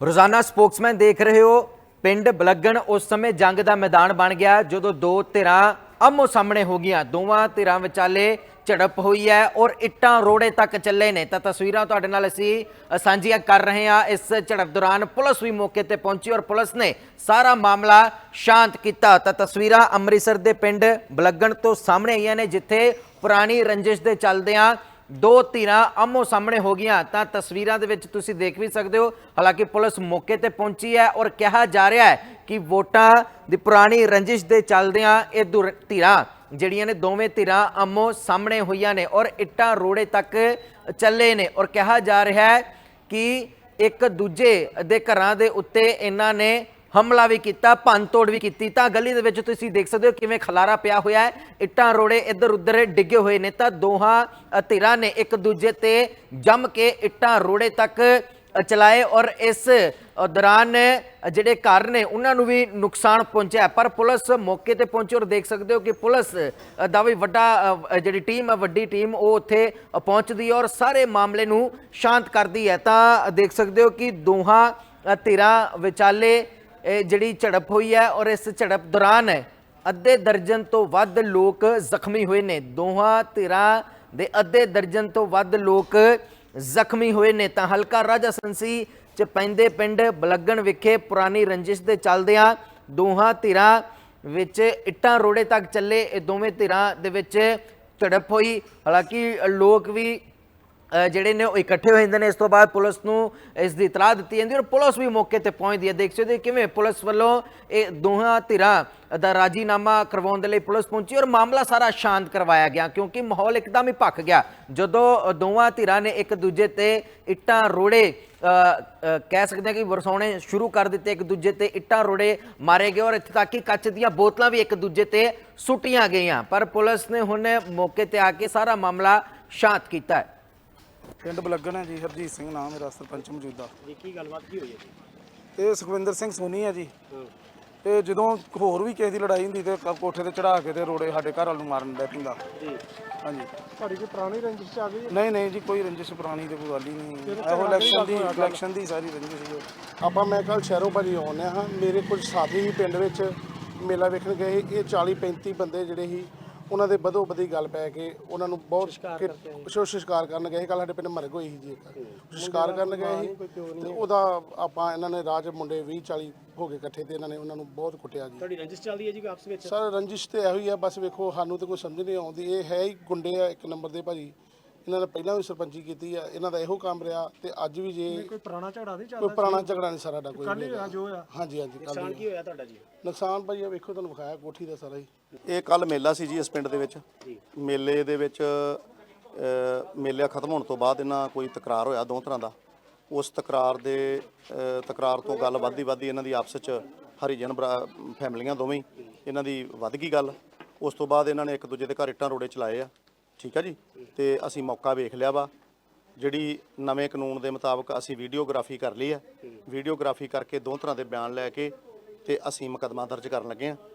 ਰੋਜ਼ਾਨਾ ਸਪੋਕਸਮੈਨ ਦੇਖ ਰਹੇ ਹੋ, ਪਿੰਡ ਬਲੱਗਣ ਉਸ ਸਮੇਂ ਜੰਗ ਦਾ ਮੈਦਾਨ ਬਣ ਗਿਆ ਜਦੋਂ ਦੋ ਧਿਰਾਂ ਆਮੋ ਸਾਹਮਣੇ ਹੋ ਗਈਆਂ। ਦੋਵਾਂ ਧਿਰਾਂ ਵਿਚਾਲੇ ਝੜਪ ਹੋਈ ਹੈ ਔਰ ਇੱਟਾਂ ਰੋੜੇ ਤੱਕ ਚੱਲੇ ਨੇ। ਤਾਂ ਤਸਵੀਰਾਂ ਤੁਹਾਡੇ ਨਾਲ ਅਸੀਂ ਸਾਂਝੀਆਂ ਕਰ ਰਹੇ ਹਾਂ। ਇਸ ਝੜਪ ਦੌਰਾਨ ਪੁਲਿਸ ਵੀ ਮੌਕੇ ਤੇ ਪਹੁੰਚੀ ਔਰ ਪੁਲਿਸ ਨੇ ਸਾਰਾ ਮਾਮਲਾ ਸ਼ਾਂਤ ਕੀਤਾ। ਤਾਂ ਤਸਵੀਰਾਂ ਅੰਮ੍ਰਿਤਸਰ ਦੇ ਪਿੰਡ ਬਲੱਗਣ ਤੋਂ ਸਾਹਮਣੇ ਆਈਆਂ ਨੇ, ਜਿੱਥੇ ਪੁਰਾਣੀ ਰੰਜਿਸ਼ ਦੇ ਚੱਲਦਿਆਂ ਦੋ ਧਿਰਾਂ ਆਮੋ ਸਾਹਮਣੇ ਹੋ ਗਈਆਂ, ਤਾਂ ਤਸਵੀਰਾਂ ਦੇ ਵਿੱਚ ਤੁਸੀਂ ਦੇਖ ਵੀ ਸਕਦੇ ਹੋ, ਹਾਲਾਂਕਿ ਪੁਲਿਸ ਮੌਕੇ ਤੇ ਪਹੁੰਚੀ ਹੈ ਔਰ ਕਿਹਾ ਜਾ ਰਿਹਾ ਹੈ ਕਿ ਵੋਟਾਂ ਦੀ ਪੁਰਾਣੀ ਰੰਜਿਸ਼ ਦੇ ਚੱਲਦਿਆਂ ਇਹ ਦੁਰ- ਧਿਰਾਂ, ਜਿਹੜੀਆਂ ਨੇ ਦੋਵੇਂ ਧਿਰਾਂ ਆਮੋ ਸਾਹਮਣੇ ਹੋਈਆਂ ਨੇ ਔਰ ਇੱਟਾਂ ਰੋੜੇ ਤੱਕ ਚੱਲੇ ਨੇ ਔਰ ਕਿਹਾ ਜਾ ਰਿਹਾ ਹੈ ਕਿ ਇੱਕ ਦੂਜੇ ਦੇ ਘਰਾਂ ਦੇ ਉੱਤੇ ਇਹਨਾਂ ਨੇ ਹਮਲਾ ਵੀ ਕੀਤਾ ਭੰਨ ਤੋੜ ਵੀ ਕੀਤੀ। ਤਾਂ ਗਲੀ ਦੇ ਵਿੱਚ ਤੁਸੀਂ ਦੇਖ ਸਕਦੇ ਹੋ ਕਿਵੇਂ ਖਲਾਰਾ ਪਿਆ ਹੋਇਆ ਹੈ। ਇੱਟਾਂ, ਰੋੜੇ ਇੱਧਰ ਉੱਧਰ ਡਿੱਗੇ ਹੋਏ ਨੇ ਤਾਂ ਦੋਹਾਂ ਧਿਰਾਂ ਨੇ ਇੱਕ ਦੂਜੇ ਤੇ ਜੰਮ ਕੇ ਇੱਟਾਂ, ਰੋੜੇ ਤੱਕ ਚਲਾਏ ਔਰ ਇਸ ਦੌਰਾਨ ਜਿਹੜੇ ਘਰ ਨੇ ਉਹਨਾਂ ਨੂੰ ਵੀ ਨੁਕਸਾਨ ਪਹੁੰਚਿਆ। ਪਰ ਪੁਲਿਸ ਮੌਕੇ ਤੇ ਪਹੁੰਚੀ ਔਰ ਦੇਖ ਸਕਦੇ ਹੋ ਕਿ ਪੁਲਿਸ ਦਾ ਵੀ ਵੱਡਾ ਜਿਹੜੀ ਟੀਮ ਹੈ, ਵੱਡੀ ਟੀਮ ਉਹ ਉੱਥੇ ਪਹੁੰਚਦੀ ਹੈ ਔਰ ਸਾਰੇ ਮਾਮਲੇ ਨੂੰ ਸ਼ਾਂਤ ਕਰਦੀ ਹੈ। ਤਾਂ ਦੇਖ ਸਕਦੇ ਹੋ ਕਿ ਦੋਹਾਂ ਧਿਰਾਂ ਵਿਚਾਲੇ ਜਿਹੜੀ ਝੜਪ ਹੋਈ ਹੈ ਔਰ ਇਸ ਝੜਪ ਦੌਰਾਨ ਅੱਧੇ ਦਰਜਨ ਤੋਂ ਵੱਧ ਲੋਕ ਜ਼ਖਮੀ ਹੋਏ ਨੇ। ਦੋਹਾਂ ਧਿਰਾਂ ਦੇ ਅੱਧੇ ਦਰਜਨ ਤੋਂ ਵੱਧ ਲੋਕ ਜ਼ਖਮੀ ਹੋਏ ਨੇ। ਤਾਂ ਹਲਕਾ ਰਾਜਾ ਸੰਸੀ ਚ ਪੈਂਦੇ ਪਿੰਡ ਬਲੱਗਣ ਵਿਖੇ ਪੁਰਾਣੀ ਰੰਜਿਸ਼ ਦੇ ਚੱਲਦਿਆਂ ਦੋਹਾਂ ਧਿਰਾਂ ਵਿੱਚ ਇੱਟਾਂ ਰੋੜੇ ਤੱਕ ਚੱਲੇ। ਇਹ ਦੋਵੇਂ ਧਿਰਾਂ ਦੇ ਵਿੱਚ ਝੜਪ ਹੋਈ। ਹਾਲਾਂਕਿ ਲੋਕ ਵੀ ਜਿਹੜੇ ਨੇ ਉਹ ਇਕੱਠੇ ਹੋ ਜਾਂਦੇ ਨੇ। ਇਸ ਤੋਂ ਬਾਅਦ ਪੁਲਿਸ ਨੂੰ ਇਸ ਦੀ ਇਤਲਾਹ ਦਿੱਤੀ ਜਾਂਦੀ ਹੈ ਔਰ ਪੁਲਿਸ ਵੀ ਮੌਕੇ ਤੇ ਪਹੁੰਚਦੀ ਹੈ। ਦੇਖ ਸਕਦੇ ਹੋ ਕਿਵੇਂ ਪੁਲਿਸ ਵੱਲੋਂ ਇਹ ਦੋਹਾਂ ਧਿਰਾਂ ਦਾ ਰਾਜੀਨਾਮਾ ਕਰਵਾਉਣ ਦੇ ਲਈ ਪੁਲਿਸ ਪਹੁੰਚੀ ਔਰ ਮਾਮਲਾ ਸਾਰਾ ਸ਼ਾਂਤ ਕਰਵਾਇਆ ਗਿਆ ਕਿਉਂਕਿ ਮਾਹੌਲ ਇੱਕਦਮ ਹੀ ਭੱਖ ਗਿਆ। ਜਦੋਂ ਦੋਹਾਂ ਧਿਰਾਂ ਨੇ ਇੱਕ ਦੂਜੇ ਤੇ ਇੱਟਾਂ ਰੋੜੇ ਕਹਿ ਸਕਦੇ ਹਾਂ ਕਿ ਵਰਸਾਉਣੇ ਸ਼ੁਰੂ ਕਰ ਦਿੱਤੇ। ਇੱਕ ਦੂਜੇ ਤੇ ਇੱਟਾਂ ਰੋੜੇ ਮਾਰੇ ਗਏ ਔਰ ਇੱਥੇ ਤੱਕ ਕਿ ਕੱਚ ਦੀਆਂ ਬੋਤਲਾਂ ਵੀ ਇੱਕ ਦੂਜੇ ਤੇ ਸੁੱਟੀਆਂ ਗਈਆਂ। ਪਰ ਪੁਲਿਸ ਨੇ ਹੁਣ ਮੌਕੇ ਤੇ ਆ ਕੇ ਸਾਰਾ ਮਾਮਲਾ ਸ਼ਾਂਤ ਕੀਤਾ ਹੈ। ਪਿੰਡ ਬਲੱਗਣ ਹੈ ਜੀ ਹਰਜੀਤ ਸਿੰਘ ਨਾਮ ਮੇਰਾ ਸਰਪੰਚ ਮੌਜੂਦਾ। ਜੀ ਕੀ ਗੱਲਬਾਤ ਕੀ ਹੋਈ ਹੈ ਜੀ? ਇਹ ਸੁਖਵਿੰਦਰ ਸਿੰਘ ਸੋਨੀ ਹੈ ਜੀ। ਤੇ ਜਦੋਂ ਹੋਰ ਵੀ ਕਿਸੇ ਦੀ ਲੜਾਈ ਹੁੰਦੀ ਤੇ ਕ- ਕੋਠੇ ਤੇ ਚੜਾ ਕੇ ਤੇ ਰੋੜੇ ਸਾਡੇ ਘਰ ਵਾਲ ਨੂੰ ਮਾਰਨ ਦਾ ਪਿੰਦਾ। ਜੀ। ਹਾਂਜੀ। ਤੁਹਾਡੀ ਕੋਈ ਪੁਰਾਣੀ ਰੰਜਿਸ਼ ਆ ਗਈ? ਨਹੀਂ ਨਹੀਂ ਜੀ ਕੋਈ ਰੰਜਿਸ਼ ਪੁਰਾਣੀ ਤੇ ਕੋਈ ਗੱਲ ਹੀ ਨਹੀਂ। ਇਹੋ ਇਲੈਕਸ਼ਨ ਦੀ ਇਲੈਕਸ਼ਨ ਦੀ ਸਾਰੀ ਰੰਜਿਸ਼ ਸੀ ਉਹ। ਆਪਾਂ ਮੈਂ ਕੱਲ ਸ਼ਹਿਰੋਂ ਭਾਜੀ ਆਉਂਦੇ ਹਾਂ। ਮੇਰੇ ਕੁਝ ਸਾਥੀ ਵੀ ਪਿੰਡ ਵਿੱਚ ਮੇਲਾ ਵੇਖਣ ਗਏ ਇਹ 40 35 ਬੰਦੇ ਜਿਹੜੇ ਸੀ ਉਹਨਾਂ ਦੇ ਬਦੋ ਬਦੀ ਗੱਲ ਪੈ ਕੇ ਉਹਨਾਂ ਨੂੰ ਬਹੁਤ ਸ਼ਿਕਾਰ ਕਰਨ ਗਏ ਕੱਲ ਸਾਡੇ ਪਿੰਡ ਮਰਗ ਹੋਈ ਸੀ ਜੀ ਇੱਕ। ਸ਼ਿਕਾਰ ਕਰਨ ਗਏ ਸੀ ਤੇ ਉਹਦਾ ਆਪਾਂ ਇਹਨਾਂ ਨੇ ਰਾਜ ਮੁੰਡੇ 20 40 ਹੋ ਗਏ ਇਕੱਠੇ ਤੇ ਇਹਨਾਂ ਨੇ ਉਹਨਾਂ ਨੂੰ ਬਹੁਤ ਕੁੱਟਿਆ ਜੀ। ਤੁਹਾਡੀ ਰੰਜਿਸ਼ ਚੱਲਦੀ ਹੈ ਜੀ ਆਪਸ ਵਿੱਚ? ਸਰ ਰੰਜਿਸ਼ ਤੇ ਇਹੋ ਹੀ ਆ ਬਸ ਵੇਖੋ ਸਾਨੂੰ ਤੇ ਕੋਈ ਸਮਝ ਨਹੀਂ ਆਉਂਦੀ। ਇਹ ਹੈ ਹੀ ਗੁੰਡੇ ਆ ਇੱਕ ਨੰਬਰ ਦੇ ਭਾਜੀ। ਇਹਨਾਂ ਨੇ ਪਹਿਲਾਂ ਵੀ ਸਰਪੰਚੀ ਕੀਤੀ ਆ ਇਹਨਾਂ ਦਾ ਇਹੋ ਕੰਮ ਰਿਹਾ ਤੇ ਅੱਜ ਵੀ ਜੇ ਕੋਈ ਪੁਰਾਣਾ ਝਗੜਾ ਨਹੀਂ ਕੋਈ ਚੱਲਦਾ ਪੁਰਾਣਾ ਝਗੜਾ ਨਹੀਂ ਸਾਡਾ ਕੋਈ ਕੱਲ ਹੀ ਹੈਗਾ। ਜੋ ਹੋਇਆ। ਹਾਂਜੀ ਹਾਂਜੀ ਕੱਲ ਨੁਕਸਾਨ ਕੀ ਹੋਇਆ ਤੁਹਾਡਾ ਜੀ? ਨੁਕਸਾਨ ਭਾਈ ਆ ਵੇਖੋ ਤੁਹਾਨੂੰ ਵਿਖਾਇਆ ਕੋਠੀ ਦਾ ਸਾਰਾ ਹੀ। ਇਹ ਕੱਲ ਮੇਲਾ ਸੀ ਜੀ ਇਸ ਪਿੰਡ ਦੇ ਵਿੱਚ। ਮੇਲੇ ਦੇ ਵਿੱਚ ਮੇਲਾ ਖਤਮ ਹੋਣ ਤੋਂ ਬਾਅਦ ਇਹਨਾਂ ਕੋਈ ਤਕਰਾਰ ਹੋਇਆ ਦੋ ਤਰ੍ਹਾਂ ਦਾ। ਉਸ ਤਕਰਾਰ ਦੇ ਤਕਰਾਰ ਤੋਂ ਗੱਲ ਵੱਧਦੀ ਵੱਧਦੀ ਇਹਨਾਂ ਦੀ ਆਪਸ ਵਿੱਚ ਹਰੀਜਨ ਫੈਮਲੀਆਂ ਦੋਵੇਂ ਇਹਨਾਂ ਦੀ ਵੱਧ ਗਈ ਗੱਲ। ਉਸ ਤੋਂ ਬਾਅਦ ਇਹਨਾਂ ਨੇ ਇੱਕ ਦੂਜੇ ਦੇ ਘਰ ਇੱਟਾਂ ਰੋੜੇ ਚਲਾਏ ਆ। ਠੀਕ ਆ ਜੀ? ਤੇ ਅਸੀਂ ਮੌਕਾ ਵੇਖ ਲਿਆ ਵਾ। ਜਿਹੜੀ ਨਵੇਂ ਕਾਨੂੰਨ ਦੇ ਮੁਤਾਬਕ ਅਸੀਂ ਵੀਡੀਓਗ੍ਰਾਫੀ ਕਰ ਲਈ ਹੈ ਵੀਡੀਓਗ੍ਰਾਫੀ ਕਰਕੇ ਦੋ ਤਰ੍ਹਾਂ ਦੇ ਬਿਆਨ ਲੈ ਕੇ ਤੇ ਅਸੀਂ ਮੁਕੱਦਮਾ ਦਰਜ ਕਰਨ ਲੱਗੇ ਆ।